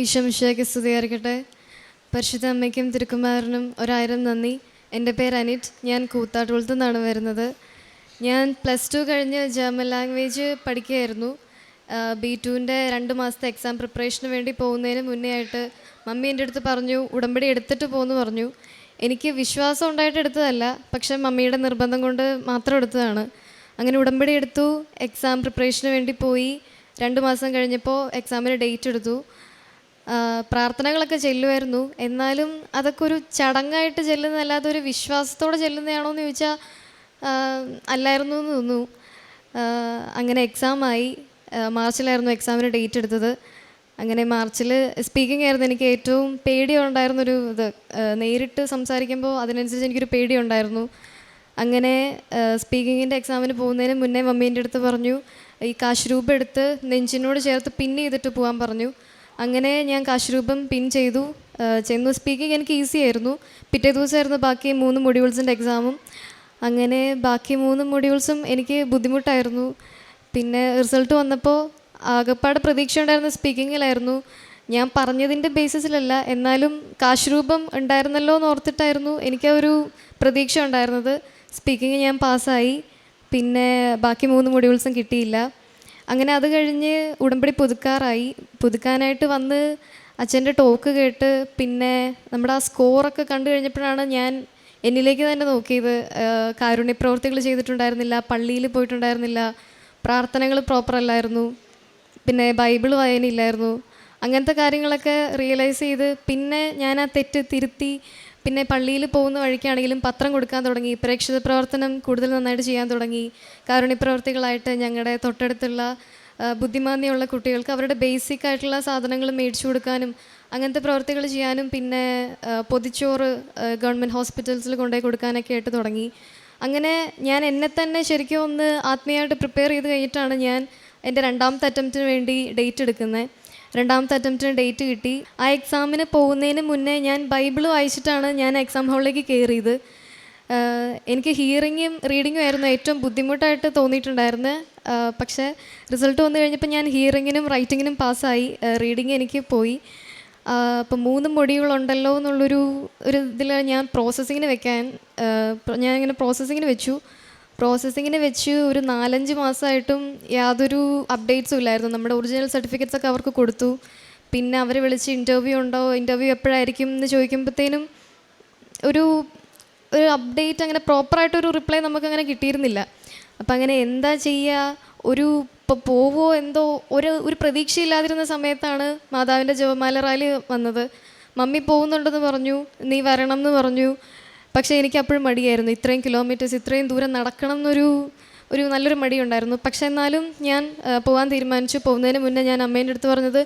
ഈശോമിശയ്ക്ക് സ്തുതിയായിരിക്കട്ടെ. പരിശുദ്ധ അമ്മയ്ക്കും തിരുക്കുമാരനും ഒരായിരം നന്ദി. എന്റെ പേര് അനിറ്റ്. ഞാൻ കൂത്താട്ടുകുളത്തു നിന്നാണ് വരുന്നത്. ഞാൻ പ്ലസ് ടു കഴിഞ്ഞ് ജർമ്മൻ ലാംഗ്വേജ് പഠിക്കുകയായിരുന്നു. ബി ടുവിന്റെ രണ്ട് മാസത്തെ എക്സാം പ്രിപ്പറേഷന് വേണ്ടി പോകുന്നതിന് മുന്നേ ആയിട്ട് മമ്മി എന്റെ അടുത്ത് പറഞ്ഞു ഉടമ്പടി എടുത്തിട്ട് പോകുമെന്ന് പറഞ്ഞു. എനിക്ക് വിശ്വാസം ഉണ്ടായിട്ട് എടുത്തതല്ല പക്ഷേ മമ്മിയുടെ നിർബന്ധം കൊണ്ട് മാത്രം എടുത്തതാണ്. അങ്ങനെ ഉടമ്പടി എടുത്തു എക്സാം പ്രിപ്പറേഷന് വേണ്ടി പോയി. രണ്ട് മാസം കഴിഞ്ഞപ്പോൾ എക്സാമിന് ഡേറ്റ് എടുത്തു. പ്രാർത്ഥനകളൊക്കെ ചെല്ലുമായിരുന്നു. എന്നാലും അതൊക്കെ ഒരു ചടങ്ങായിട്ട് ചെല്ലുന്നതല്ലാതെ ഒരു വിശ്വാസത്തോടെ ചെല്ലുന്നതാണോ എന്ന് ചോദിച്ചാൽ അല്ലായിരുന്നു എന്ന് തോന്നുന്നു. അങ്ങനെ എക്സാമായി മാർച്ചിലായിരുന്നു എക്സാമിന് ഡേറ്റ് എടുത്തത്. അങ്ങനെ മാർച്ചിൽ സ്പീക്കിംഗ് ആയിരുന്നു. എനിക്ക് ഏറ്റവും പേടിയുണ്ടായിരുന്നൊരു ഇത്. നേരിട്ട് സംസാരിക്കുമ്പോൾ അതിനനുസരിച്ച് എനിക്കൊരു പേടിയുണ്ടായിരുന്നു. അങ്ങനെ സ്പീക്കിങ്ങിന്റെ എക്സാമിന് പോകുന്നതിന് മുന്നേ മമ്മീന്റെ അടുത്ത് പറഞ്ഞു ഈ കാശ് രൂപ എടുത്ത് നെഞ്ചിനോട് ചേർത്ത് പിൻ ചെയ്തിട്ട് പോകാൻ പറഞ്ഞു. അങ്ങനെ ഞാൻ കാശ്രൂപം പിൻ ചെയ്തു. ചെന്നു. സ്പീക്കിംഗ് എനിക്ക് ഈസി ആയിരുന്നു. പിറ്റേ ദിവസമായിരുന്നു ബാക്കി മൂന്ന് മൊഡ്യൂൾസിന്റെ എക്സാമും അങ്ങനെ ബാക്കി മൂന്ന് മൊഡ്യൂൾസും എനിക്ക് ബുദ്ധിമുട്ടായിരുന്നു. പിന്നെ റിസൾട്ട് വന്നപ്പോൾ ആകപ്പാട് പ്രതീക്ഷ ഉണ്ടായിരുന്ന സ്പീക്കിങ്ങിലായിരുന്നു ഞാൻ പറഞ്ഞതിന്റെ ബേസിസിലല്ല എന്നാലും കാശ്രൂപം ഉണ്ടായിരുന്നല്ലോ എന്ന് ഓർത്തിട്ടായിരുന്നു എനിക്ക് ഒരു പ്രതീക്ഷ ഉണ്ടായിരുന്നത്. സ്പീക്കിംഗ് ഞാൻ പാസ്സായി പിന്നെ ബാക്കി മൂന്ന് മൊഡ്യൂൾസും കിട്ടിയില്ല. അങ്ങനെ അത് കഴിഞ്ഞ് ഉടമ്പടി പുതുക്കാറായി. പുതുക്കാനായിട്ട് വന്ന് അച്ഛന്റെ ടോക്ക് കേട്ട് പിന്നെ നമ്മുടെ ആ സ്കോറൊക്കെ കണ്ടു കഴിഞ്ഞപ്പോഴാണ് ഞാൻ എന്നിലേക്ക് തന്നെ നോക്കിയത്. കാരുണ്യപ്രവർത്തികൾ ചെയ്തിട്ടുണ്ടായിരുന്നില്ല പള്ളിയിൽ പോയിട്ടുണ്ടായിരുന്നില്ല പ്രാർത്ഥനകൾ പ്രോപ്പർ അല്ലായിരുന്നു പിന്നെ ബൈബിൾ വായനയില്ലായിരുന്നു. അങ്ങനത്തെ കാര്യങ്ങളൊക്കെ റിയലൈസ് ചെയ്ത് പിന്നെ ഞാൻ ആ തെറ്റ് തിരുത്തി പിന്നെ പള്ളിയിൽ പോകുന്ന വഴിക്കാണെങ്കിലും പത്രം കൊടുക്കാൻ തുടങ്ങി പ്രേക്ഷിത പ്രവർത്തനം കൂടുതൽ നന്നായിട്ട് ചെയ്യാൻ തുടങ്ങി. കാരുണ്യപ്രവർത്തികളായിട്ട് ഞങ്ങളുടെ തൊട്ടടുത്തുള്ള ബുദ്ധിമാന്യമുള്ള കുട്ടികൾക്ക് അവരുടെ ബേസിക് ആയിട്ടുള്ള സാധനങ്ങൾ മേടിച്ചു കൊടുക്കാനും അങ്ങനത്തെ പ്രവർത്തികൾ ചെയ്യാനും പിന്നെ പൊതിച്ചോറ് ഗവൺമെന്റ് ഹോസ്പിറ്റൽസിൽ കൊണ്ടുപോയി കൊടുക്കാനൊക്കെ ആയിട്ട് തുടങ്ങി. അങ്ങനെ ഞാൻ എന്നെ തന്നെ ശരിക്കും ഒന്ന് ആത്മീയമായിട്ട് പ്രിപ്പയർ ചെയ്ത് കഴിഞ്ഞിട്ടാണ് ഞാൻ എന്റെ രണ്ടാമത്തെ അറ്റംപ്റ്റിന് വേണ്ടി ഡേറ്റ് എടുക്കുന്നത്. രണ്ടാമത്തെ അറ്റംപ്റ്റിന് ഡേറ്റ് കിട്ടി. ആ എക്സാമിന് പോകുന്നതിന് മുന്നേ ഞാൻ ബൈബിൾ വായിച്ചിട്ടാണ് ഞാൻ എക്സാം ഹാളിലേക്ക് കയറിയത് എനിക്ക് ഹിയറിങ്ങും റീഡിങ്ങും ആയിരുന്നു ഏറ്റവും ബുദ്ധിമുട്ടായിട്ട് തോന്നിയിട്ടുണ്ടായിരുന്നു പക്ഷേ റിസൾട്ട് വന്നു കഴിഞ്ഞപ്പോൾ ഞാൻ ഹിയറിങ്ങിനും റൈറ്റിങ്ങിനും പാസ്സായി റീഡിങ് എനിക്ക് പോയി. അപ്പം മൂന്ന് മൊഴികളുണ്ടല്ലോ എന്നുള്ളൊരു ഒരു ഇതിൽ ഞാൻ പ്രോസസ്സിങ്ങിന് വെക്കാൻ ഞാൻ ഇങ്ങനെ പ്രോസസ്സിങ്ങിന് വെച്ചു. പ്രോസസ്സിങ്ങിന് വെച്ച് ഒരു നാലഞ്ച് മാസമായിട്ടും യാതൊരു അപ്ഡേറ്റ്സും ഇല്ലായിരുന്നു. നമ്മുടെ ഒറിജിനൽ സർട്ടിഫിക്കറ്റ്സ് ഒക്കെ അവർക്ക് കൊടുത്തു. പിന്നെ അവരെ വിളിച്ച് ഇന്റർവ്യൂ ഉണ്ടോ? ഇന്റർവ്യൂ എപ്പോഴായിരിക്കും? എന്ന് ചോദിക്കുമ്പോഴത്തേനും ഒരു ഒരു അപ്ഡേറ്റ് അങ്ങനെ പ്രോപ്പറായിട്ടൊരു റിപ്ലൈ നമുക്കങ്ങനെ കിട്ടിയിരുന്നില്ല. അപ്പം അങ്ങനെ എന്താ ചെയ്യുക ഒരു ഇപ്പോൾ പോവോ എന്തോ ഒരു ഒരു പ്രതീക്ഷയില്ലാതിരുന്ന സമയത്താണ് മാതാവിന്റെ ജപമാല റാലി വന്നത്. മമ്മി പോകുന്നുണ്ടെന്ന് പറഞ്ഞു. നീ വരണം എന്ന് പറഞ്ഞു. പക്ഷേ എനിക്ക് അപ്പോഴും മടിയായിരുന്നു. ഇത്രയും കിലോമീറ്റേഴ്സ് ഇത്രയും ദൂരം നടക്കണം എന്നൊരു ഒരു നല്ലൊരു മടിയുണ്ടായിരുന്നു. പക്ഷേ എന്നാലും ഞാൻ പോകാൻ തീരുമാനിച്ചു. പോകുന്നതിന് മുന്നേ ഞാൻ അമ്മേന്റെ അടുത്ത് പറഞ്ഞത്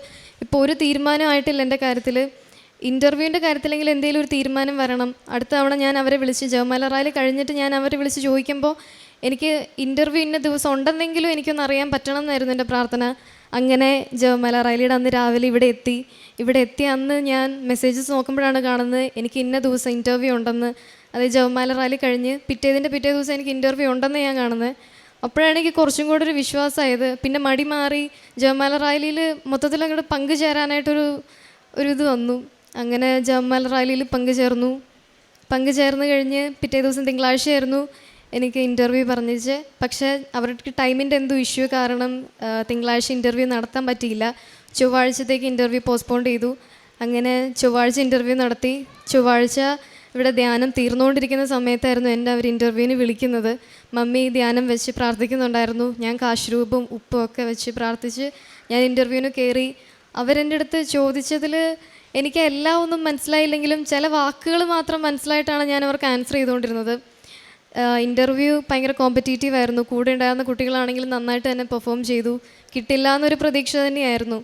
ഇപ്പോൾ ഒരു തീരുമാനമായിട്ടില്ല എന്റെ കാര്യത്തിൽ ഇന്റർവ്യൂവിന്റെ കാര്യത്തിലെങ്കിലും എന്തെങ്കിലും ഒരു തീരുമാനം വരണം. അടുത്ത തവണ ഞാൻ അവരെ വിളിച്ച് ജവമാല റാലി കഴിഞ്ഞിട്ട് ഞാൻ അവരെ വിളിച്ച് ചോദിക്കുമ്പോൾ എനിക്ക് ഇന്റർവ്യൂ ഇന്ന ദിവസം ഉണ്ടെന്നെങ്കിലും എനിക്കൊന്ന് അറിയാൻ പറ്റണം എന്നായിരുന്നു എന്റെ പ്രാർത്ഥന. അങ്ങനെ ജവമാല റാലിയുടെ അന്ന് രാവിലെ ഇവിടെ എത്തി. ഇവിടെ എത്തിയ അന്ന് ഞാൻ മെസ്സേജസ് നോക്കുമ്പോഴാണ് കാണുന്നത് എനിക്ക് ഇന്ന ദിവസം ഇന്റർവ്യൂ ഉണ്ടെന്ന്. അതായത് ജവമാല റാലി കഴിഞ്ഞ് പിറ്റേതിന്റെ പിറ്റേ ദിവസം എനിക്ക് ഇന്റർവ്യൂ ഉണ്ടെന്ന് ഞാൻ കാണുന്നത്. അപ്പോഴാണ് എനിക്ക് കുറച്ചും കൂടെ ഒരു വിശ്വാസമായത്. പിന്നെ മടി മാറി ജവമാല റാലിയിൽ മൊത്തത്തിൽ അങ്ങോട്ട് പങ്കുചേരാനായിട്ടൊരു ഒരു ഇത് വന്നു. അങ്ങനെ ജവമാല റാലിയിൽ പങ്കുചേർന്നു. പങ്കുചേർന്ന് കഴിഞ്ഞ് പിറ്റേ ദിവസം തിങ്കളാഴ്ചയായിരുന്നു എനിക്ക് ഇന്റർവ്യൂ പറഞ്ഞിച്ച് പക്ഷേ അവർക്ക് ടൈമിന്റെ എന്തോ ഇഷ്യൂ കാരണം തിങ്കളാഴ്ച ഇന്റർവ്യൂ നടത്താൻ പറ്റിയില്ല. ചൊവ്വാഴ്ചത്തേക്ക് ഇന്റർവ്യൂ പോസ്റ്റ്പോൺ ചെയ്തു. അങ്ങനെ ചൊവ്വാഴ്ച ഇന്റർവ്യൂ നടത്തി. ചൊവ്വാഴ്ച ഇവിടെ ധ്യാനം തീർന്നുകൊണ്ടിരിക്കുന്ന സമയത്തായിരുന്നു എന്റെ അവർ ഇന്റർവ്യൂവിന് വിളിക്കുന്നത്. മമ്മി ധ്യാനം വെച്ച് പ്രാർത്ഥിക്കുന്നുണ്ടായിരുന്നു. ഞാൻ കാശ്രൂപും ഉപ്പും ഒക്കെ വെച്ച് പ്രാർത്ഥിച്ച് ഞാൻ ഇന്റർവ്യൂവിന് കയറി അവരെന്റെ അടുത്ത് ചോദിച്ചതിൽ എനിക്ക് എല്ലാം ഒന്നും മനസ്സിലായില്ലെങ്കിലും ചില വാക്കുകൾ മാത്രം മനസ്സിലായിട്ടാണ് ഞാൻ അവർക്ക് ആൻസർ ചെയ്തുകൊണ്ടിരുന്നത്. ഇന്റർവ്യൂ ഭയങ്കര കോമ്പറ്റീറ്റീവ് ആയിരുന്നു. കൂടെ ഉണ്ടായിരുന്ന കുട്ടികളാണെങ്കിലും നന്നായിട്ട് തന്നെ പെർഫോം ചെയ്തു. കിട്ടില്ല എന്നൊരു പ്രതീക്ഷ തന്നെയായിരുന്നു.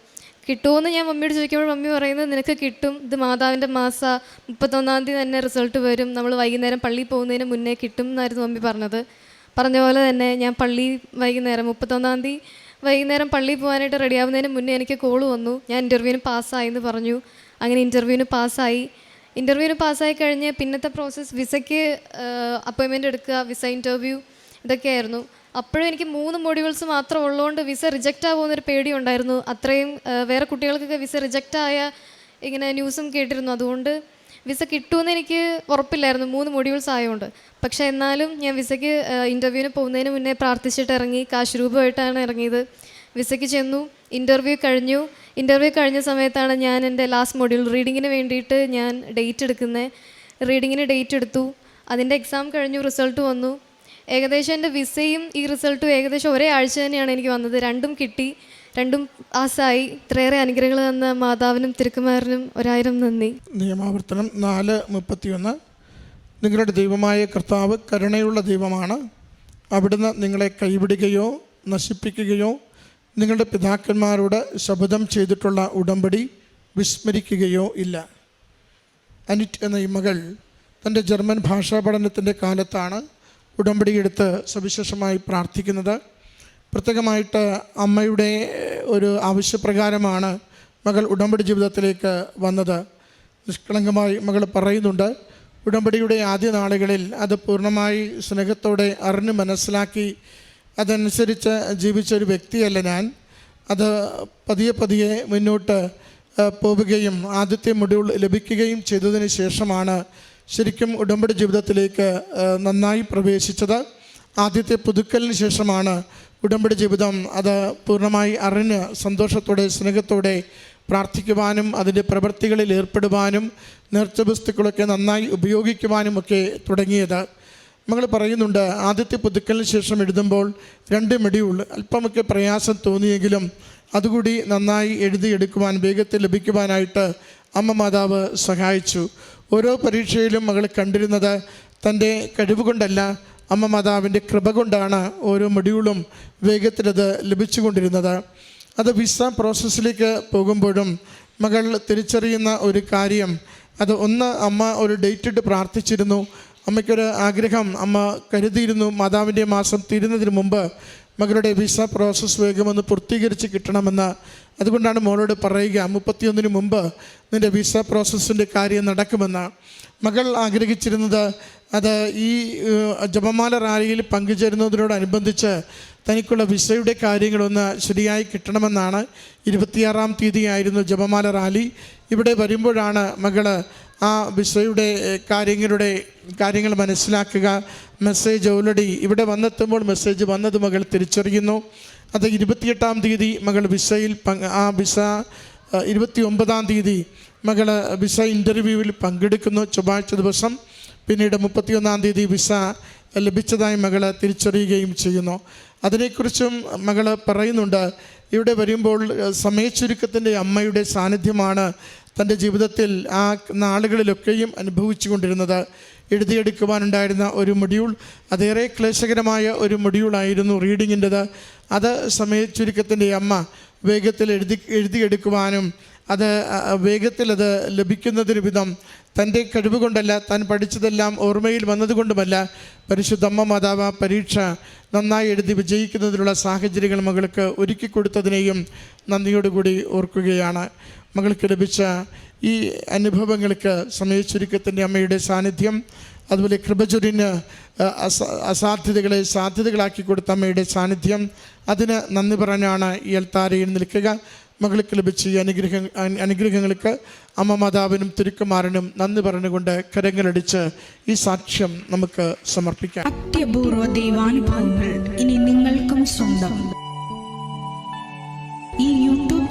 കിട്ടുമെന്ന് ഞാൻ മമ്മിയോട് ചോദിക്കുമ്പോൾ മമ്മി പറയുന്നത് നിനക്ക് കിട്ടും ഇത് മാതാവിന്റെ മാസ മുപ്പത്തൊന്നാം തീയതി തന്നെ റിസൾട്ട് വരും നമ്മൾ വൈകുന്നേരം പള്ളിയിൽ പോകുന്നതിന് മുന്നേ കിട്ടും എന്നായിരുന്നു മമ്മി പറഞ്ഞത്. പറഞ്ഞ പോലെ തന്നെ ഞാൻ പള്ളി വൈകുന്നേരം മുപ്പത്തൊന്നാം തീയതി വൈകുന്നേരം പള്ളിയിൽ പോകാനായിട്ട് റെഡിയാവുന്നതിന് മുന്നേ എനിക്ക് കോൾ വന്നു. ഞാൻ ഇന്റർവ്യൂവിന് പാസ്സായി എന്ന് പറഞ്ഞു. അങ്ങനെ ഇന്റർവ്യൂവിന് പാസ്സായി ഇന്റർവ്യൂവിന് പാസ്സായി കഴിഞ്ഞ് പിന്നത്തെ പ്രോസസ്സ് വിസയ്ക്ക് അപ്പോയിൻമെന്റ് എടുക്കുക വിസ ഇന്റർവ്യൂ ഇതൊക്കെയായിരുന്നു. അപ്പോഴും എനിക്ക് മൂന്ന് മൊഡ്യൂൾസ് മാത്രം ഉള്ളതുകൊണ്ട് വിസ റിജക്റ്റ് പേടി ഉണ്ടായിരുന്നു അത്രയും വേറെ കുട്ടികൾക്കൊക്കെ വിസ റിജക്റ്റ് ആയ ഇങ്ങനെ ന്യൂസും കേട്ടിരുന്നു. അതുകൊണ്ട് വിസ കിട്ടുമെന്ന് എനിക്ക് ഉറപ്പില്ലായിരുന്നു. മൂന്ന് മൊഡ്യൂൾസ് ആയതുകൊണ്ട് പക്ഷേ എന്നാലും ഞാൻ വിസയ്ക്ക് ഇന്റർവ്യൂവിന് പോകുന്നതിന് മുന്നേ പ്രാർത്ഥിച്ചിട്ട് ഇറങ്ങി. കാശ് രൂപമായിട്ടാണ് ഇറങ്ങിയത്. വിസയ്ക്ക് ചെന്നു. ഇന്റർവ്യൂ കഴിഞ്ഞു. ഇന്റർവ്യൂ കഴിഞ്ഞ സമയത്താണ് ഞാൻ എന്റെ ലാസ്റ്റ് മൊഡ്യൂൾ റീഡിങ്ങിന് വേണ്ടിയിട്ട് ഞാൻ ഡേറ്റ് എടുക്കുന്നത് റീഡിങ്ങിന് ഡേറ്റ് എടുത്തു. അതിന്റെ എക്സാം കഴിഞ്ഞു റിസൾട്ട് വന്നു. ഏകദേശം എന്റെ വിസയും ഈ റിസൾട്ടും ഏകദേശം ഒരേ ആഴ്ച തന്നെയാണ് എനിക്ക് വന്നത്. രണ്ടും കിട്ടി. രണ്ടും പാസ്സായി ഇത്രയേറെ അനുഗ്രഹങ്ങൾ തന്ന മാതാവിനും തിരുക്കുമാരനും ഒരായിരം നന്ദി. നിയമാവർത്തനം നാല് മുപ്പത്തിയൊന്ന്. നിങ്ങളുടെ ദൈവമായ കർത്താവ് കരുണയുള്ള ദൈവമാണ്. അവിടുന്ന് നിങ്ങളെ കൈവിടുകയോ നശിപ്പിക്കുകയോ നിങ്ങളുടെ പിതാക്കന്മാരോട് ശപഥം ചെയ്തിട്ടുള്ള ഉടമ്പടി വിസ്മരിക്കുകയോ ഇല്ല. അനിറ്റ് എന്ന ഈ മകൾ തന്റെ ജർമ്മൻ ഭാഷാ പഠനത്തിന്റെ കാലത്താണ് ഉടമ്പടി എടുത്ത് സവിശേഷമായി പ്രാർത്ഥിക്കുന്നത്. പ്രത്യേകമായിട്ട് അമ്മയുടെ ഒരു ആവശ്യപ്രകാരമാണ് മകൾ ഉടമ്പടി ജീവിതത്തിലേക്ക് വന്നത്. നിഷ്കളങ്കമായി മകൾ പറയുന്നുണ്ട് ഉടമ്പടിയുടെ ആദ്യ നാളുകളിൽ അത് പൂർണമായി സ്നേഹത്തോടെ അറിഞ്ഞ് മനസ്സിലാക്കി അതനുസരിച്ച് ജീവിച്ച ഒരു വ്യക്തിയല്ല ഞാൻ. അത് പതിയെ പതിയെ മുന്നോട്ട് പോവുകയും ആദ്യത്തെ മൊഡ്യൂൾ ലഭിക്കുകയും ചെയ്തതിന് ശേഷമാണ് ശരിക്കും ഉടമ്പടി ജീവിതത്തിലേക്ക് നന്നായി പ്രവേശിച്ചത് ആദ്യത്തെ പുതുക്കലിന് ശേഷമാണ് ഉടമ്പടി ജീവിതം അത് പൂർണമായി അറിഞ്ഞ് സന്തോഷത്തോടെ സ്നേഹത്തോടെ പ്രാർത്ഥിക്കുവാനും അതിന്റെ പ്രവൃത്തികളിൽ ഏർപ്പെടുവാനും നേർച്ച വസ്തുക്കളൊക്കെ നന്നായി ഉപയോഗിക്കുവാനും ഒക്കെ തുടങ്ങിയത്. നമ്മൾ പറയുന്നുണ്ട് ആദ്യത്തെ പുതുക്കലിന് ശേഷം എഴുതുമ്പോൾ രണ്ട് മെഡ്യൂൾ അല്പമൊക്കെ പ്രയാസം തോന്നിയെങ്കിലും അതുകൂടി നന്നായി എഴുതിയെടുക്കുവാൻ വേഗത്തിൽ ലഭിക്കുവാനായിട്ട് അമ്മ മാതാവ് സഹായിച്ചു. ഓരോ പരീക്ഷയിലും മകൾ കണ്ടിരുന്നത് തന്റെ കഴിവ് കൊണ്ടല്ല അമ്മ മാതാവിന്റെ കൃപ കൊണ്ടാണ് ഓരോ മൊഡ്യൂളും വേഗത്തിലത് ലഭിച്ചുകൊണ്ടിരുന്നത്. അത് വിസ പ്രോസസ്സിലേക്ക് പോകുമ്പോഴും മകൾ തിരിച്ചറിയുന്ന ഒരു കാര്യം അത് ഒന്ന് അമ്മ ഒരു ഡേറ്റ് ഇട്ട് പ്രാർത്ഥിച്ചിരുന്നു. അമ്മയ്ക്കൊരു ആഗ്രഹം അമ്മ കരുതിയിരുന്നു. മാതാവിന്റെ മാസം തീരുന്നതിന് മുമ്പ് മകളുടെ വിസ പ്രോസസ്സ് വേഗമൊന്ന് പൂർത്തീകരിച്ച് കിട്ടണമെന്ന് അതുകൊണ്ടാണ് മോളോട് പറയുക മുപ്പത്തിയൊന്നിന് മുമ്പ് നിന്റെ വിസ പ്രോസസ്സിന്റെ കാര്യം നടക്കുമെന്ന്. മകൾ ആഗ്രഹിച്ചിരുന്നത് അത് ഈ ജപമാല റാലിയിൽ പങ്കുചേരുന്നതിനോടനുബന്ധിച്ച് തനിക്കുള്ള വിസയുടെ കാര്യങ്ങളൊന്ന് ശരിയായി കിട്ടണമെന്നാണ് ഇരുപത്തിയാറാം തീയതിയായിരുന്നു ജപമാല റാലി. ഇവിടെ വരുമ്പോഴാണ് മകൾ ആ വിസയുടെ കാര്യങ്ങളുടെ കാര്യങ്ങൾ മനസ്സിലാക്കുക. മെസ്സേജ് ഓൾറെഡി ഇവിടെ വന്നെത്തുമ്പോൾ മെസ്സേജ് വന്നത് മകൾ തിരിച്ചറിയുന്നു. അത് ഇരുപത്തിയെട്ടാം തീയതി മകൾ വിസയിൽ ആ വിസ ഇരുപത്തി ഒമ്പതാം തീയതി മകൾ വിസ ഇന്റർവ്യൂവിൽ പങ്കെടുക്കുന്നു ചൊവ്വാഴ്ച ദിവസം. പിന്നീട് മുപ്പത്തിയൊന്നാം തീയതി വിസ ലഭിച്ചതായി മകൾ തിരിച്ചറിയുകയും ചെയ്യുന്നു. അതിനെക്കുറിച്ചും മകൾ പറയുന്നുണ്ട്. ഇവിടെ വരുമ്പോൾ സമയ സമയച്ചുരുക്കത്തിന്റെ അമ്മയുടെ സാന്നിധ്യമാണ് തന്റെ ജീവിതത്തിൽ ആ നാളുകളിലൊക്കെയും അനുഭവിച്ചു കൊണ്ടിരുന്നത് എഴുതിയെടുക്കുവാനുണ്ടായിരുന്ന ഒരു മൊഡ്യൂൾ അതേറെ ക്ലേശകരമായ ഒരു മൊഡ്യൂളായിരുന്നു റീഡിങ്ങിന്റെത്. അത് സമയച്ചുരുക്കത്തിന്റെ അമ്മ വേഗത്തിൽ എഴുതി എഴുതിയെടുക്കുവാനും അത് വേഗത്തിൽ അത് ലഭിക്കുന്നതിന് വിധം തന്റെ കഴിവ് കൊണ്ടല്ല താൻ പഠിച്ചതെല്ലാം ഓർമ്മയിൽ വന്നതുകൊണ്ടുമല്ല പരിശുദ്ധമ്മ മാതാവ് പരീക്ഷ നന്നായി എഴുതി വിജയിക്കുന്നതിനുള്ള സാഹചര്യങ്ങൾ മകൾക്ക് ഒരുക്കി കൊടുത്തതിനെയും നന്ദിയോടുകൂടി ഓർക്കുകയാണ്. മകൾക്ക് ലഭിച്ച ഈ അനുഭവങ്ങൾക്ക് സമയച്ചുരുക്കത്തിന്റെ അമ്മയുടെ സാന്നിധ്യം അതുപോലെ കൃപചുരിന് അസ അസാധ്യതകളെ സാധ്യതകളാക്കി കൊടുത്ത അമ്മയുടെ സാന്നിധ്യം. അതിന് നന്ദി പറഞ്ഞാണ് ഈ അൽത്താരയിൽ നിൽക്കുക. മകൾക്ക് ലഭിച്ച ഈ അനുഗ്രഹ അനുഗ്രഹങ്ങൾക്ക് അമ്മ മാതാവിനും തിരുക്കുമാരനും നന്ദി പറഞ്ഞുകൊണ്ട് കരങ്ങളടിച്ച് ഈ സാക്ഷ്യം നമുക്ക് സമർപ്പിക്കാം. അത്യപൂർവ ദൈവാനുഭവങ്ങൾ ഇനി നിങ്ങൾക്കും സ്വന്തം.